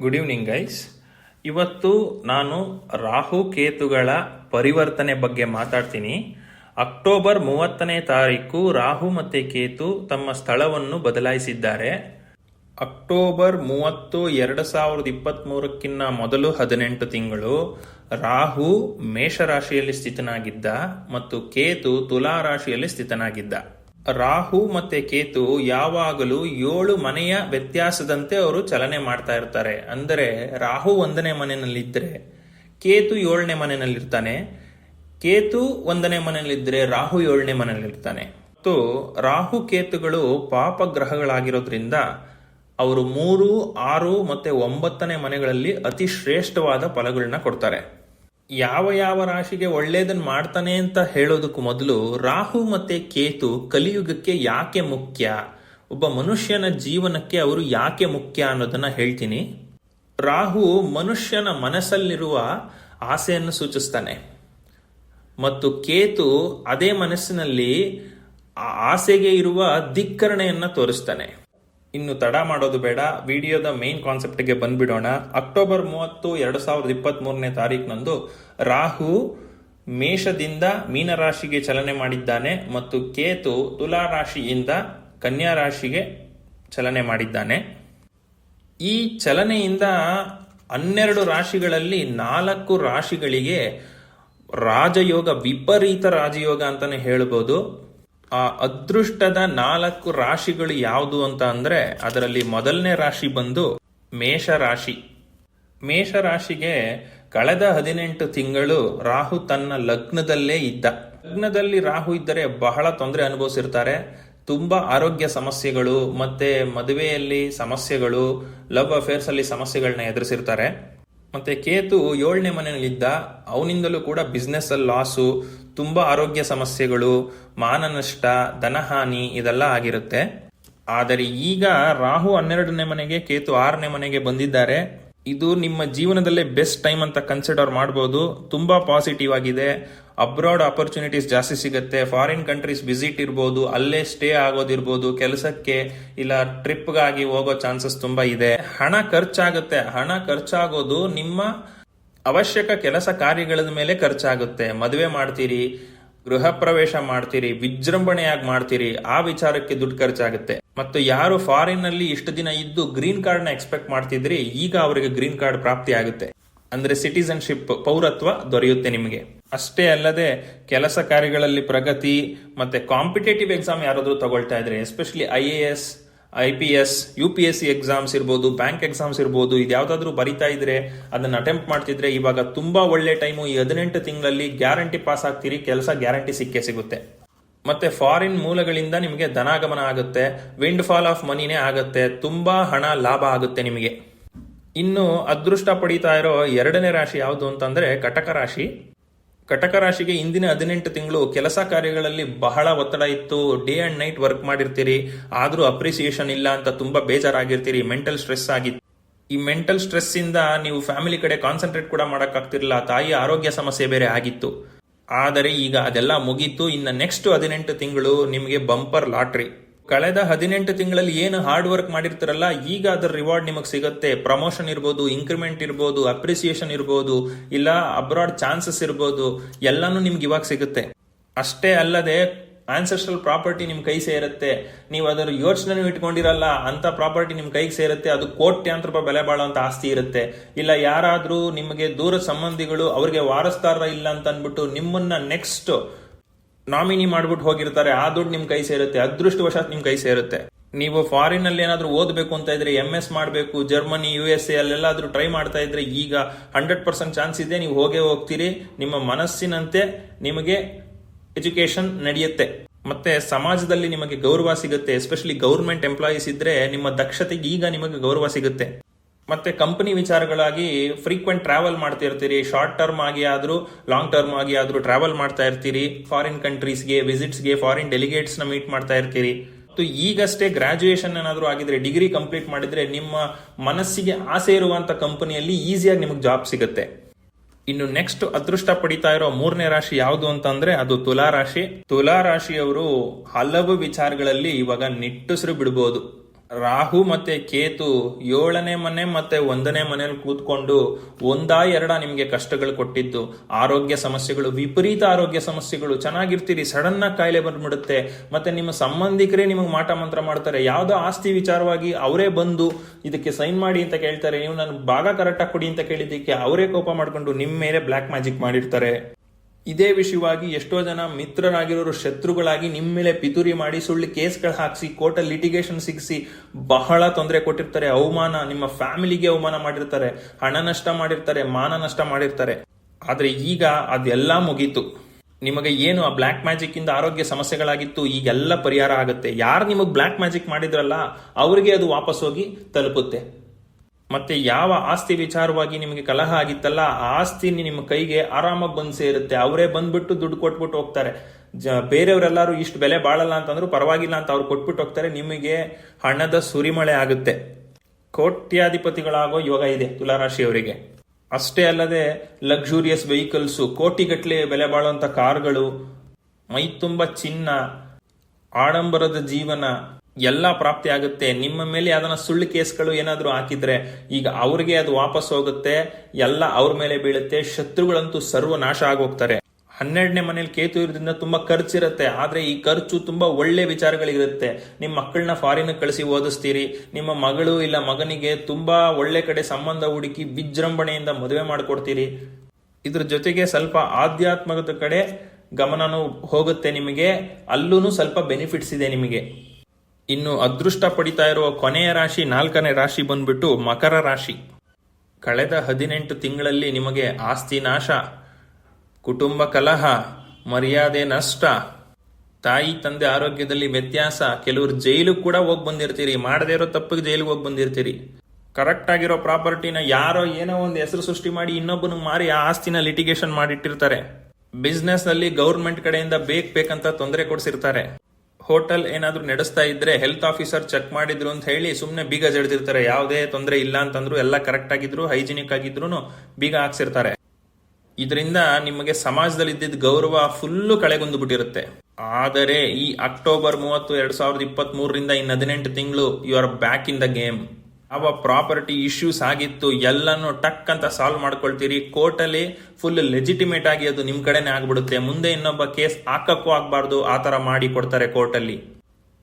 Good evening guys ಇವತ್ತು ನಾನು ರಾಹು ಕೇತುಗಳ ಪರಿವರ್ತನೆ ಬಗ್ಗೆ ಮಾತಾಡ್ತೀನಿ. ಅಕ್ಟೋಬರ್ ಮೂವತ್ತನೇ ತಾರೀಕು ರಾಹು ಮತ್ತು ಕೇತು ತಮ್ಮ ಸ್ಥಳವನ್ನು ಬದಲಾಯಿಸಿದ್ದಾರೆ. ಅಕ್ಟೋಬರ್ ಮೂವತ್ತು, ಎರಡು ಸಾವಿರದ ಇಪ್ಪತ್ತ್ಮೂರಕ್ಕಿಂತ ಮೊದಲು ಹದಿನೆಂಟು ತಿಂಗಳು ರಾಹು ಮೇಷರಾಶಿಯಲ್ಲಿ ಸ್ಥಿತನಾಗಿದ್ದ ಮತ್ತು ಕೇತು ತುಲಾ ರಾಶಿಯಲ್ಲಿ ಸ್ಥಿತನಾಗಿದ್ದ. ರಾಹು ಮತ್ತೆ ಕೇತು ಯಾವಾಗಲೂ ಏಳು ಮನೆಯ ವ್ಯತ್ಯಾಸದಂತೆ ಅವರು ಚಲನೆ ಮಾಡ್ತಾ ಇರ್ತಾರೆ. ಅಂದರೆ ರಾಹು ಒಂದನೇ ಮನೆಯಲ್ಲಿದ್ದರೆ ಕೇತು ಏಳನೇ ಮನೆಯಲ್ಲಿರ್ತಾನೆ. ಕೇತು ಒಂದನೇ ಮನೆಯಲ್ಲಿದ್ದರೆ ರಾಹು ಏಳನೇ ಮನೆಯಲ್ಲಿರ್ತಾನೆ. ಮತ್ತು ರಾಹು ಕೇತುಗಳು ಪಾಪ ಗ್ರಹಗಳಾಗಿರೋದ್ರಿಂದ ಅವರು ಮೂರು, ಆರು ಮತ್ತೆ ಒಂಬತ್ತನೇ ಮನೆಗಳಲ್ಲಿ ಅತಿ ಶ್ರೇಷ್ಠವಾದ ಫಲಗಳನ್ನ ಕೊಡ್ತಾರೆ. ಯಾವ ಯಾವ ರಾಶಿಗೆ ಒಳ್ಳೆಯದನ್ನು ಮಾಡ್ತಾನೆ ಅಂತ ಹೇಳೋದಕ್ಕೂ ಮೊದಲು ರಾಹು ಮತ್ತೆ ಕೇತು ಕಲಿಯುಗಕ್ಕೆ ಯಾಕೆ ಮುಖ್ಯ? ಒಬ್ಬ ಮನುಷ್ಯನ ಜೀವನಕ್ಕೆ ಅವರು ಯಾಕೆ ಮುಖ್ಯ ಅನ್ನೋದನ್ನ ಹೇಳ್ತೀನಿ. ರಾಹು ಮನುಷ್ಯನ ಮನಸ್ಸಲ್ಲಿರುವ ಆಸೆಯನ್ನು ಸೂಚಿಸ್ತಾನೆ. ಮತ್ತು ಕೇತು ಅದೇ ಮನಸ್ಸಿನಲ್ಲಿ ಆಸೆಗೆ ಇರುವ ಧಿಕ್ಕರಣೆಯನ್ನ ತೋರಿಸ್ತಾನೆ. ಇನ್ನು ತಡ ಮಾಡೋದು ಬೇಡ. ವಿಡಿಯೋದ ಮೇನ್ ಕಾನ್ಸೆಪ್ಟ್ಗೆ ಬಂದ್ಬಿಡೋಣ. ಅಕ್ಟೋಬರ್ ಮೂವತ್ತು, ಎರಡು ಸಾವಿರದ ಇಪ್ಪತ್ತ್ ಮೂರನೇ ತಾರೀಕಿನಂದು ರಾಹು ಮೇಷದಿಂದ ಮೀನರಾಶಿಗೆ ಚಲನೆ ಮಾಡಿದ್ದಾನೆ ಮತ್ತು ಕೇತು ತುಲಾ ರಾಶಿಯಿಂದ ಕನ್ಯಾ ರಾಶಿಗೆ ಚಲನೆ ಮಾಡಿದ್ದಾನೆ. ಈ ಚಲನೆಯಿಂದ ಹನ್ನೆರಡು ರಾಶಿಗಳಲ್ಲಿ ನಾಲ್ಕು ರಾಶಿಗಳಿಗೆ ರಾಜಯೋಗ, ವಿಪರೀತ ರಾಜಯೋಗ ಅಂತಾನೆ ಹೇಳ್ಬೋದು. ಆ ಅದೃಷ್ಟದ ನಾಲ್ಕು ರಾಶಿಗಳು ಯಾವುದು ಅಂತ ಅಂದ್ರೆ ಅದರಲ್ಲಿ ಮೊದಲನೇ ರಾಶಿ ಬಂದು ಮೇಷ ರಾಶಿ ಮೇಷ ರಾಶಿಗೆ ಕಳೆದ ಹದಿನೆಂಟು ತಿಂಗಳು ರಾಹು ತನ್ನ ಲಗ್ನದಲ್ಲೇ ಇದ್ದ. ಲಗ್ನದಲ್ಲಿ ರಾಹು ಇದ್ದರೆ ಬಹಳ ತೊಂದರೆ ಅನುಭವಿಸಿರ್ತಾರೆ. ತುಂಬಾ ಆರೋಗ್ಯ ಸಮಸ್ಯೆಗಳು, ಮತ್ತೆ ಮದುವೆಯಲ್ಲಿ ಸಮಸ್ಯೆಗಳು ಲವ್ ಅಫೇರ್ಸ್ ಅಲ್ಲಿ ಸಮಸ್ಯೆಗಳನ್ನ ಎದುರಿಸಿರ್ತಾರೆ. ಮತ್ತೆ ಕೇತು ಏಳನೇ ಮನೆಯಲ್ಲಿದ್ದ. ಅವನಿಂದಲೂ ಕೂಡ ಬಿಸ್ನೆಸ್ ಅಲ್ಲಿ ಲಾಸು ತುಂಬಾ ಆರೋಗ್ಯ ಸಮಸ್ಯೆಗಳು, ಮಾನನಷ್ಟ, ಧನಹಾನಿ ಇದೆಲ್ಲ ಆಗಿರುತ್ತೆ. ಆದರೆ ಈಗ ರಾಹು ಹನ್ನೆರಡನೇ ಮನೆಗೆ, ಕೇತು ಆರನೇ ಮನೆಗೆ ಬಂದಿದ್ದಾರೆ. ಇದು ನಿಮ್ಮ ಜೀವನದಲ್ಲೇ ಬೆಸ್ಟ್ ಟೈಮ್ ಅಂತ ಕನ್ಸಿಡರ್ ಮಾಡ್ಬೋದು. ತುಂಬಾ ಪಾಸಿಟಿವ್ ಆಗಿದೆ. ಅಬ್ರಾಡ್ ಆಪರ್ಚುನಿಟೀಸ್ ಜಾಸ್ತಿ ಸಿಗುತ್ತೆ. ಫಾರಿನ್ ಕಂಟ್ರೀಸ್ ವಿಸಿಟ್ ಇರ್ಬೋದು. ಅಲ್ಲೇ ಸ್ಟೇ ಆಗೋದಿರ್ಬೋದು. ಕೆಲಸಕ್ಕೆ ಇಲ್ಲ ಟ್ರಿಪ್ಗಾಗಿ ಹೋಗೋ ಚಾನ್ಸಸ್ ತುಂಬಾ ಇದೆ. ಹಣ ಖರ್ಚಾಗುತ್ತೆ. ಹಣ ಖರ್ಚಾಗೋದು ನಿಮ್ಮ ಅವಶ್ಯಕ ಕೆಲಸ ಕಾರ್ಯಗಳ ಮೇಲೆ ಖರ್ಚಾಗುತ್ತೆ. ಮದುವೆ ಮಾಡ್ತೀರಿ, ಗೃಹ ಪ್ರವೇಶ ಮಾಡ್ತೀರಿ, ವಿಜೃಂಭಣೆಯಾಗಿ ಮಾಡ್ತೀರಿ, ಆ ವಿಚಾರಕ್ಕೆ ದುಡ್ಡು ಖರ್ಚಾಗುತ್ತೆ. ಮತ್ತು ಯಾರು ಫಾರಿನ್ನಲ್ಲಿ ಇಷ್ಟು ದಿನ ಇದ್ದು ಗ್ರೀನ್ ಕಾರ್ಡ್ನ ಎಕ್ಸ್ಪೆಕ್ಟ್ ಮಾಡ್ತಿದ್ರಿ, ಈಗ ಅವರಿಗೆ ಗ್ರೀನ್ ಕಾರ್ಡ್ ಪ್ರಾಪ್ತಿ ಆಗುತ್ತೆ. ಅಂದ್ರೆ ಸಿಟಿಸನ್ಶಿಪ್ ಪೌರತ್ವ ದೊರೆಯುತ್ತೆ ನಿಮಗೆ. ಅಷ್ಟೇ ಅಲ್ಲದೆ ಕೆಲಸ ಕಾರ್ಯಗಳಲ್ಲಿ ಪ್ರಗತಿ ಮತ್ತೆ ಕಾಂಪಿಟೇಟಿವ್ ಎಕ್ಸಾಮ್ ಯಾರಾದ್ರೂ ತಗೊಳ್ತಾ ಇದ್ರೆ, especially I A S I P S U P S C exams ಇರ್ಬೋದು ಬ್ಯಾಂಕ್ ಎಕ್ಸಾಮ್ಸ್ ಇರ್ಬೋದು, ಇದು ಯಾವ್ದಾದ್ರು ಬರಿತಾ ಇದ್ರೆ ಅದನ್ನ ಅಟೆಂಪ್ಟ್ ಮಾಡ್ತಿದ್ರೆ ಇವಾಗ ತುಂಬಾ ಒಳ್ಳೆ ಟೈಮು ಈ ಹದಿನೆಂಟು ತಿಂಗಳಲ್ಲಿ ಗ್ಯಾರಂಟಿ ಪಾಸ್ ಆಗ್ತೀರಿ, ಕೆಲಸ ಗ್ಯಾರಂಟಿ ಸಿಕ್ಕೇ ಸಿಗುತ್ತೆ. ಮತ್ತೆ ಫಾರಿನ್ ಮೂಲಗಳಿಂದ ನಿಮಗೆ ಧನಾಗಮನ ಆಗುತ್ತೆ ವಿಂಡ್ ಫಾಲ್ ಆಫ್ ಮನಿನೇ ಆಗುತ್ತೆ, ತುಂಬಾ ಹಣ ಲಾಭ ಆಗುತ್ತೆ ನಿಮಗೆ. ಇನ್ನು ಅದೃಷ್ಟ ಪಡೀತಾ ಇರೋ ಎರಡನೇ ರಾಶಿ ಯಾವುದು ಅಂತಂದ್ರೆ ಕಟಕ ರಾಶಿ. ಕಟಕ ರಾಶಿಗೆ ಇಂದಿನ ಹದಿನೆಂಟು ತಿಂಗಳು ಕೆಲಸ ಕಾರ್ಯಗಳಲ್ಲಿ ಬಹಳ ಒತ್ತಡ ಇತ್ತು. ಡೇ ಅಂಡ್ ನೈಟ್ ವರ್ಕ್ ಮಾಡಿರ್ತೀರಿ. ಆದರೂ ಅಪ್ರಿಸಿಯೇಷನ್ ಇಲ್ಲ ಅಂತ ತುಂಬಾ ಬೇಜಾರಾಗಿರ್ತೀರಿ. ಮೆಂಟಲ್ ಸ್ಟ್ರೆಸ್ ಆಗಿತ್ತು. ಈ ಮೆಂಟಲ್ ಸ್ಟ್ರೆಸ್ ಇಂದ ನೀವು ಫ್ಯಾಮಿಲಿ ಕಡೆ ಕಾನ್ಸಂಟ್ರೇಟ್ ಕೂಡ ಮಾಡೋಕ್ಕಾಗ್ತಿರಲಿಲ್ಲ. ತಾಯಿ ಆರೋಗ್ಯ ಸಮಸ್ಯೆ ಬೇರೆ ಆಗಿತ್ತು. ಆದರೆ ಈಗ ಅದೆಲ್ಲ ಮುಗೀತು. ಇನ್ನು ನೆಕ್ಸ್ಟ್ ಹದಿನೆಂಟು ತಿಂಗಳು ನಿಮಗೆ ಬಂಪರ್ ಲಾಟ್ರಿ ಕಳೆದ ಹದಿನೆಂಟು ತಿಂಗಳಲ್ಲಿ ಏನು ಹಾರ್ಡ್ ವರ್ಕ್ ಮಾಡಿರ್ತಾರಲ್ಲ, ಈಗ ಅದರ ರಿವಾರ್ಡ್ ನಿಮಗೆ ಸಿಗುತ್ತೆ. ಪ್ರಮೋಷನ್ ಇರ್ಬೋದು ಇನ್ಕ್ರಿಮೆಂಟ್ ಇರ್ಬೋದು ಅಪ್ರಿಸಿಯೇಷನ್ ಇರ್ಬೋದು, ಇಲ್ಲ ಅಬ್ರಾಡ್ ಚಾನ್ಸಸ್ ಇರ್ಬೋದು, ಎಲ್ಲಾನು ನಿಮ್ಗೆ ಇವಾಗ ಸಿಗುತ್ತೆ. ಅಷ್ಟೇ ಅಲ್ಲದೆ ಆನ್ಸೆಸ್ಟ್ರಲ್ ಪ್ರಾಪರ್ಟಿ ನಿಮ್ ಕೈ ಸೇರುತ್ತೆ. ನೀವು ಅದರ ಯೋಚನೆ ಇಟ್ಕೊಂಡಿರಲ್ಲ, ಅಂತ ಪ್ರಾಪರ್ಟಿ ನಿಮ್ ಕೈಗೆ ಸೇರುತ್ತೆ, ಅದು ಕೋಟ್ಯಾಂತರ ರೂಪಾಯಿ ಬೆಲೆ ಬಾಳುವಂತ ಆಸ್ತಿ ಇರುತ್ತೆ. ಇಲ್ಲ ಯಾರಾದ್ರೂ ನಿಮಗೆ ದೂರ ಸಂಬಂಧಿಗಳು ಅವ್ರಿಗೆ ವಾರಸ್ತಾರ ಇಲ್ಲ ಅಂತ ಅಂದ್ಬಿಟ್ಟು ನಿಮ್ಮನ್ನ ನೆಕ್ಸ್ಟ್ ನಾಮಿನಿ ಮಾಡ್ಬಿಟ್ಟು ಹೋಗಿರ್ತಾರೆ, ಆ ದುಡ್ಡು ನಿಮ್ ಕೈ ಸೇರುತ್ತೆ, ಅದೃಷ್ಟವಶಾತ್ ನಿಮ್ ಕೈ ಸೇರುತ್ತೆ. ನೀವು ಫಾರಿನ್ ಅಲ್ಲಿ ಏನಾದ್ರೂ ಓದಬೇಕು ಅಂತ ಇದ್ರೆ ಎಂ ಎಸ್ ಮಾಡಬೇಕು Germany U S A try ಮಾಡ್ತಾ ಇದ್ರೆ, ಈಗ ಹಂಡ್ರೆಡ್ ಪರ್ಸೆಂಟ್ ಚಾನ್ಸ್ ಇದೆ, ನೀವು ಹೋಗೇ ಹೋಗ್ತೀರಿ. ನಿಮ್ಮ ಮನಸ್ಸಿನಂತೆ ನಿಮಗೆ ಎಜುಕೇಶನ್ ನಡೆಯುತ್ತೆ. ಮತ್ತೆ ಸಮಾಜದಲ್ಲಿ ನಿಮಗೆ ಗೌರವ ಸಿಗುತ್ತೆ ಎಸ್ಪೆಷಲಿ ಗೌರ್ಮೆಂಟ್ ಎಂಪ್ಲಾಯೀಸ್ ಇದ್ರೆ ನಿಮ್ಮ ದಕ್ಷತೆಗೆ ಈಗ ನಿಮಗೆ ಗೌರವ ಸಿಗುತ್ತೆ. ಮತ್ತೆ ಕಂಪನಿ ವಿಚಾರಗಳಾಗಿ ಫ್ರೀಕ್ವೆಂಟ್ ಟ್ರಾವೆಲ್ ಮಾಡ್ತಾ ಇರ್ತೀರಿ ಶಾರ್ಟ್ ಟರ್ಮ್ ಆಗಿ ಆದ್ರೂ ಲಾಂಗ್ ಟರ್ಮ್ ಆಗಿ ಆದ್ರೂ ಟ್ರಾವೆಲ್ ಮಾಡ್ತಾ ಇರ್ತೀರಿ ಫಾರಿನ್ ಕಂಟ್ರೀಸ್ಗೆ ವಿಸಿಟ್ಸ್ಗೆ ಫಾರಿನ್ ಡೆಲಿಗೇಟ್ಸ್ನ ಮೀಟ್ ಮಾಡ್ತಾ ಇರ್ತೀರಿ. ಮತ್ತು ಈಗಷ್ಟೇ ಗ್ರಾಜುಯೇಷನ್ ಏನಾದರೂ ಆಗಿದ್ರೆ ಡಿಗ್ರಿ ಕಂಪ್ಲೀಟ್ ಮಾಡಿದ್ರೆ ನಿಮ್ಮ ಮನಸ್ಸಿಗೆ ಆಸೆ ಇರುವಂತ ಕಂಪನಿಯಲ್ಲಿ ಈಸಿಯಾಗಿ ನಿಮಗೆ ಜಾಬ್ ಸಿಗುತ್ತೆ. ಇನ್ನು ನೆಕ್ಸ್ಟ್ ಅದೃಷ್ಟ ಪಡಿತಾ ಇರೋ ಮೂರನೇ ರಾಶಿ ಯಾವುದು ಅಂತಂದ್ರೆ, ಅದು ತುಲಾ ರಾಶಿ ತುಲಾ ರಾಶಿಯವರು ಹಲವು ವಿಚಾರಗಳಲ್ಲಿ ಇವಾಗ ನಿಟ್ಟುಸಿರು ಬಿಡಬಹುದು ರಾಹು ಮತ್ತೆ ಕೇತು ಏಳನೇ ಮನೆ ಮತ್ತೆ ಒಂದನೇ ಮನೆಯಲ್ಲಿ ಕೂತ್ಕೊಂಡು ಒಂದಾ ಎರಡ ನಿಮಗೆ ಕಷ್ಟಗಳು ಕೊಟ್ಟಿದ್ದು. ಆರೋಗ್ಯ ಸಮಸ್ಯೆಗಳು, ವಿಪರೀತ ಆರೋಗ್ಯ ಸಮಸ್ಯೆಗಳು. ಚೆನ್ನಾಗಿರ್ತೀರಿ, ಸಡನ್ ಆಗಿ ಕಾಯಿಲೆ ಬಂದ್ಬಿಡುತ್ತೆ. ಮತ್ತೆ ನಿಮ್ಮ ಸಂಬಂಧಿಕರೇ ನಿಮಗೆ ಮಾಟ ಮಂತ್ರ ಮಾಡ್ತಾರೆ. ಯಾವುದೋ ಆಸ್ತಿ ವಿಚಾರವಾಗಿ ಅವರೇ ಬಂದು ಇದಕ್ಕೆ ಸೈನ್ ಮಾಡಿ ಅಂತ ಕೇಳ್ತಾರೆ. ನೀವು ನಾನು ಭಾಗ ಕರೆಕ್ಟಾಗಿ ಕೊಡಿ ಅಂತ ಕೇಳಿದ್ದಕ್ಕೆ ಅವರೇ ಕೋಪ ಮಾಡ್ಕೊಂಡು ನಿಮ್ಮ ಮೇಲೆ ಬ್ಲ್ಯಾಕ್ ಮ್ಯಾಜಿಕ್ ಮಾಡಿರ್ತಾರೆ. ಇದೇ ವಿಷಯವಾಗಿ ಎಷ್ಟೋ ಜನ ಮಿತ್ರರಾಗಿರೋರು ಶತ್ರುಗಳಾಗಿ ನಿಮ್ಮ ಮೇಲೆ ಪಿತೂರಿ ಮಾಡಿ ಸುಳ್ಳು ಕೇಸ್ಗಳು ಹಾಕಿಸಿ ಕೋರ್ಟಲ್ಲಿ ಲಿಟಿಗೇಷನ್ ಸಿಗಿಸಿ ಬಹಳ ತೊಂದರೆ ಕೊಟ್ಟಿರ್ತಾರೆ, ಅವಮಾನ, ನಿಮ್ಮ ಫ್ಯಾಮಿಲಿಗೆ ಅವಮಾನ ಮಾಡಿರ್ತಾರೆ, ಹಣ ನಷ್ಟ ಮಾಡಿರ್ತಾರೆ, ಮಾನ ನಷ್ಟ ಮಾಡಿರ್ತಾರೆ. ಆದ್ರೆ ಈಗ ಅದೆಲ್ಲ ಮುಗೀತು. ನಿಮಗೆ ಏನು ಆ ಬ್ಲ್ಯಾಕ್ ಮ್ಯಾಜಿಕ್ ಇಂದ ಆರೋಗ್ಯ ಸಮಸ್ಯೆಗಳಾಗಿತ್ತು, ಈಗೆಲ್ಲ ಪರಿಹಾರ ಆಗುತ್ತೆ. ಯಾರು ನಿಮಗೆ ಬ್ಲ್ಯಾಕ್ ಮ್ಯಾಜಿಕ್ ಮಾಡಿದ್ರಲ್ಲ, ಅವರಿಗೆ ಅದು ವಾಪಸ್ ಹೋಗಿ ತಲುಪುತ್ತೆ. ಮತ್ತೆ ಯಾವ ಆಸ್ತಿ ವಿಚಾರವಾಗಿ ನಿಮಗೆ ಕಲಹ ಆಗಿತ್ತಲ್ಲ, ಆ ಆಸ್ತಿ ನಿಮ್ಮ ಕೈಗೆ ಆರಾಮಾಗಿ ಬಂದು ಸೇರುತ್ತೆ. ಅವರೇ ಬಂದ್ಬಿಟ್ಟು ದುಡ್ಡು ಕೊಟ್ಬಿಟ್ಟು ಹೋಗ್ತಾರೆ. ಜ, ಬೇರೆಯವರೆಲ್ಲರೂ ಇಷ್ಟು ಬೆಲೆ ಬಾಳಲ್ಲ ಅಂತಂದ್ರೂ ಪರವಾಗಿಲ್ಲ ಅಂತ ಅವ್ರು ಕೊಟ್ಬಿಟ್ಟು ಹೋಗ್ತಾರೆ. ನಿಮಗೆ ಹಣದ ಸುರಿಮಳೆ ಆಗುತ್ತೆ. ಕೋಟ್ಯಾಧಿಪತಿಗಳಾಗೋ ಯೋಗ ಇದೆ ತುಲಾರಾಶಿಯವರಿಗೆ. ಅಷ್ಟೇ ಅಲ್ಲದೆ ಲಕ್ಸುರಿಯಸ್ ವೆಹಿಕಲ್ಸು ಕೋಟಿಗಟ್ಟಲೆ ಬೆಲೆ ಬಾಳುವಂತ ಕಾರ್ಗಳು, ಮೈ ತುಂಬ ಚಿನ್ನ, ಆಡಂಬರದ ಜೀವನ ಎಲ್ಲ ಪ್ರಾಪ್ತಿ ಆಗುತ್ತೆ. ನಿಮ್ಮ ಮೇಲೆ ಅದನ್ನ ಸುಳ್ಳು ಕೇಸ್ಗಳು ಏನಾದರೂ ಹಾಕಿದ್ರೆ ಈಗ ಅವ್ರಿಗೆ ಅದು ವಾಪಸ್ ಹೋಗುತ್ತೆ. ಎಲ್ಲ ಅವ್ರ ಮೇಲೆ ಬೀಳುತ್ತೆ. ಶತ್ರುಗಳಂತೂ ಸರ್ವನಾಶ ಆಗೋಗ್ತಾರೆ. ಹನ್ನೆರಡನೇ ಮನೇಲಿ ಕೇತು ಇರೋದ್ರಿಂದ ತುಂಬಾ ಖರ್ಚಿರುತ್ತೆ ಆದ್ರೆ ಈ ಖರ್ಚು ತುಂಬಾ ಒಳ್ಳೆ ವಿಚಾರಗಳಿರುತ್ತೆ. ನಿಮ್ಮ ಮಕ್ಕಳನ್ನ ಫಾರಿನ್ ಕಳಿಸಿ ಓದಿಸ್ತೀರಿ. ನಿಮ್ಮ ಮಗಳು ಇಲ್ಲ ಮಗನಿಗೆ ತುಂಬಾ ಒಳ್ಳೆ ಕಡೆ ಸಂಬಂಧ ಹುಡುಕಿ ವಿಜೃಂಭಣೆಯಿಂದ ಮದುವೆ ಮಾಡಿಕೊಡ್ತೀರಿ. ಇದ್ರ ಜೊತೆಗೆ ಸ್ವಲ್ಪ ಆಧ್ಯಾತ್ಮದ ಕಡೆ ಗಮನನೂ ಹೋಗುತ್ತೆ ನಿಮಗೆ. ಅಲ್ಲೂ ಸ್ವಲ್ಪ ಬೆನಿಫಿಟ್ಸ್ ಇದೆ ನಿಮಗೆ. ಇನ್ನು ಅದೃಷ್ಟ ಪಡಿತಾ ಇರುವ ಕೊನೆಯ ರಾಶಿ ನಾಲ್ಕನೇ ರಾಶಿ ಬಂದ್ಬಿಟ್ಟು ಮಕರ ರಾಶಿ. ಕಳೆದ ಹದಿನೆಂಟು ತಿಂಗಳಲ್ಲಿ ನಿಮಗೆ ಆಸ್ತಿ ನಾಶ, ಕುಟುಂಬ ಕಲಹ, ಮರ್ಯಾದೆ ನಷ್ಟ, ತಾಯಿ ತಂದೆ ಆರೋಗ್ಯದಲ್ಲಿ ವ್ಯತ್ಯಾಸ, ಕೆಲವರು ಜೈಲು ಕೂಡ ಹೋಗಿ ಬಂದಿರ್ತೀರಿ, ಮಾಡದೇ ಇರೋ ತಪ್ಪಿಗೆ ಜೈಲಿಗೆ ಹೋಗಿ ಬಂದಿರ್ತೀರಿ. ಕರೆಕ್ಟ್ ಆಗಿರೋ ಪ್ರಾಪರ್ಟಿನ ಯಾರೋ ಏನೋ ಒಂದು ಹೆಸರು ಸೃಷ್ಟಿ ಮಾಡಿ ಇನ್ನೊಬ್ಬನಿಗೆ ಮಾರಿ ಆ ಆಸ್ತಿನ ಲಿಟಿಗೇಷನ್ ಮಾಡಿಟ್ಟಿರ್ತಾರೆ. ಬಿಸ್ನೆಸ್ನಲ್ಲಿ ಗೌರ್ಮೆಂಟ್ ಕಡೆಯಿಂದ ಬೇಕ್ ಬೇಕಂತ ತೊಂದರೆ ಕೊಡ್ಸಿರ್ತಾರೆ. ಹೋಟೆಲ್ ಏನಾದ್ರೂ ನಡೆಸ್ತಾ ಇದ್ರೆ ಹೆಲ್ತ್ ಆಫೀಸರ್ ಚೆಕ್ ಮಾಡಿದ್ರು ಅಂತ ಹೇಳಿ ಸುಮ್ಮನೆ ಬೀಗ ಜಡ್ದಿರ್ತಾರೆ. ಯಾವುದೇ ತೊಂದರೆ ಇಲ್ಲ ಅಂತಂದ್ರು ಎಲ್ಲ ಕರೆಕ್ಟ್ ಆಗಿದ್ರು ಹೈಜಿನಿಕ್ ಆಗಿದ್ರು ಬೀಗ ಹಾಕ್ಸಿರ್ತಾರೆ. ಇದರಿಂದ ನಿಮಗೆ ಸಮಾಜದಲ್ಲಿ ಇದ್ದಿದ್ದ ಗೌರವ ಫುಲ್ಲು ಕಳೆಗೊಂದು ಬಿಟ್ಟಿರುತ್ತೆ. ಆದರೆ ಈ ಅಕ್ಟೋಬರ್ ಮೂವತ್ತು, ಎರಡ್ ಸಾವಿರದ ಇಪ್ಪತ್ತ್ ಮೂರರಿಂದ ಇನ್ನು ಹದಿನೆಂಟು ತಿಂಗಳು you are back in the game ಯಾವ ಪ್ರಾಪರ್ಟಿ ಇಶ್ಯೂಸ್ ಆಗಿತ್ತು, ಎಲ್ಲನೂ ಟಕ್ ಅಂತ ಸಾಲ್ವ್ ಮಾಡ್ಕೊಳ್ತೀರಿ. ಕೋರ್ಟಲ್ಲಿ ಫುಲ್ ಲೆಜಿಟಿಮೇಟ್ ಆಗಿ ಅದು ನಿಮ್ ಕಡೆನೆ ಆಗ್ಬಿಡುತ್ತೆ. ಮುಂದೆ ಇನ್ನೊಬ್ಬ ಕೇಸ್ ಹಾಕಕ್ಕೂ ಆಗ್ಬಾರ್ದು ಆತರ ತರ ಮಾಡಿ ಕೊಡ್ತಾರೆ ಕೋರ್ಟಲ್ಲಿ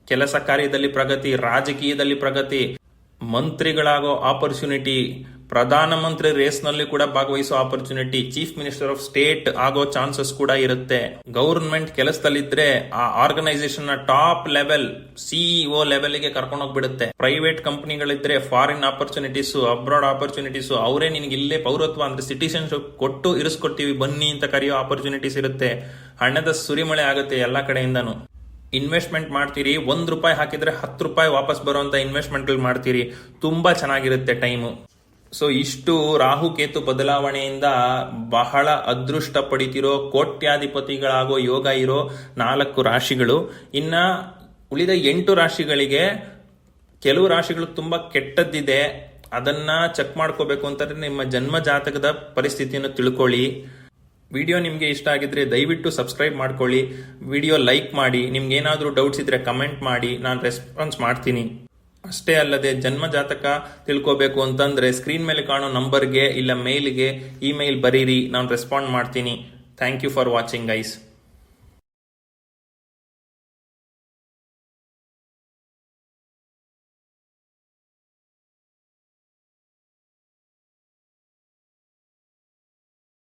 ಕೆಲಸ ಕಾರ್ಯದಲ್ಲಿ ಪ್ರಗತಿ, ರಾಜಕೀಯದಲ್ಲಿ ಪ್ರಗತಿ, ಮಂತ್ರಿಗಳಾಗೋ ಆಪರ್ಚುನಿಟಿ ಪ್ರಧಾನಮಂತ್ರಿ ರೇಸ್ನಲ್ಲಿ ಕೂಡ ಭಾಗವಹಿಸೋ opportunity chief minister of state ಆಗೋ ಚಾನ್ಸಸ್ ಕೂಡ ಇರುತ್ತೆ. ಗೌರ್ಮೆಂಟ್ ಕೆಲಸದಲ್ಲಿದ್ರೆ ಆ ಆರ್ಗನೈಸೇಷನ್ನ ಟಾಪ್ ಲೆವೆಲ್ ಸಿಇಒ ಲೆವೆಲ್ಗೆ ಕರ್ಕೊಂಡು ಹೋಗ್ಬಿಡುತ್ತೆ ಪ್ರೈವೇಟ್ ಕಂಪನಿಗಳಿದ್ರೆ ಫಾರಿನ್ ಆಪರ್ಚುನಿಟೀಸ್ ಅಬ್ರಾಡ್ ಆಪರ್ಚುನಿಟೀಸ್ ಅವರೇ ನಿನ್ಗೆ ಇಲ್ಲೇ ಪೌರತ್ವ ಅಂದ್ರೆ ಸಿಟಿಸನ್ಶಿಪ್ ಕೊಟ್ಟು ಇರಿಸ್ಕೊಡ್ತೀವಿ, ಬನ್ನಿ ಅಂತ ಕರೆಯೋ ಆಪರ್ಚುನಿಟೀಸ್ ಇರುತ್ತೆ. ಹಣದ ಸುರಿಮಳೆ ಆಗುತ್ತೆ ಎಲ್ಲಾ ಕಡೆಯಿಂದನು. ಇನ್ವೆಸ್ಟ್ಮೆಂಟ್ ಮಾಡ್ತೀರಿ, ಒಂದ್ ರೂಪಾಯಿ ಹಾಕಿದ್ರೆ ಹತ್ತು ರೂಪಾಯಿ ವಾಪಸ್ ಬರುವಂತ ಇನ್ವೆಸ್ಟ್ಮೆಂಟ್ ಮಾಡ್ತೀರಿ. ತುಂಬಾ ಚೆನ್ನಾಗಿರುತ್ತೆ ಟೈಮು ಸೊ ಇಷ್ಟು ರಾಹು ಕೇತು ಬದಲಾವಣೆಯಿಂದ ಬಹಳ ಅದೃಷ್ಟ ಪಡಿತಿರೋ ಕೋಟ್ಯಾಧಿಪತಿಗಳಾಗೋ ಯೋಗ ಇರೋ ನಾಲ್ಕು ರಾಶಿಗಳು. ಇನ್ನ ಉಳಿದ ಎಂಟು ರಾಶಿಗಳಿಗೆ ಕೆಲವು ರಾಶಿಗಳು ತುಂಬಾ ಕೆಟ್ಟದ್ದಿದೆ. ಅದನ್ನ ಚೆಕ್ ಮಾಡ್ಕೋಬೇಕು ಅಂತಂದ್ರೆ ನಿಮ್ಮ ಜನ್ಮ ಜಾತಕದ ಪರಿಸ್ಥಿತಿಯನ್ನು ತಿಳ್ಕೊಳ್ಳಿ. ವಿಡಿಯೋ ನಿಮಗೆ ಇಷ್ಟ ಆಗಿದ್ರೆ ದಯವಿಟ್ಟು ಸಬ್ಸ್ಕ್ರೈಬ್ ಮಾಡ್ಕೊಳ್ಳಿ. ವಿಡಿಯೋ ಲೈಕ್ ಮಾಡಿ. ನಿಮ್ಗೆ ಏನಾದರೂ ಡೌಟ್ಸ್ ಇದ್ರೆ ಕಮೆಂಟ್ ಮಾಡಿ. ನಾನು ರೆಸ್ಪಾನ್ಸ್ ಮಾಡ್ತೀನಿ. ಅಷ್ಟೇ ಅಲ್ಲದೆ ಜನ್ಮ ಜಾತಕ ತಿಳ್ಕೋಬೇಕು ಅಂತಂದ್ರೆ ಸ್ಕ್ರೀನ್ ಮೇಲೆ ಕಾಣೋ ನಂಬರ್ಗೆ ಇಲ್ಲ ಮೇಲ್ಗೆ ಇಮೇಲ್ ಬರೀರಿ, ನಾನು ರೆಸ್ಪಾಂಡ್ ಮಾಡ್ತೀನಿ. Thank you for watching guys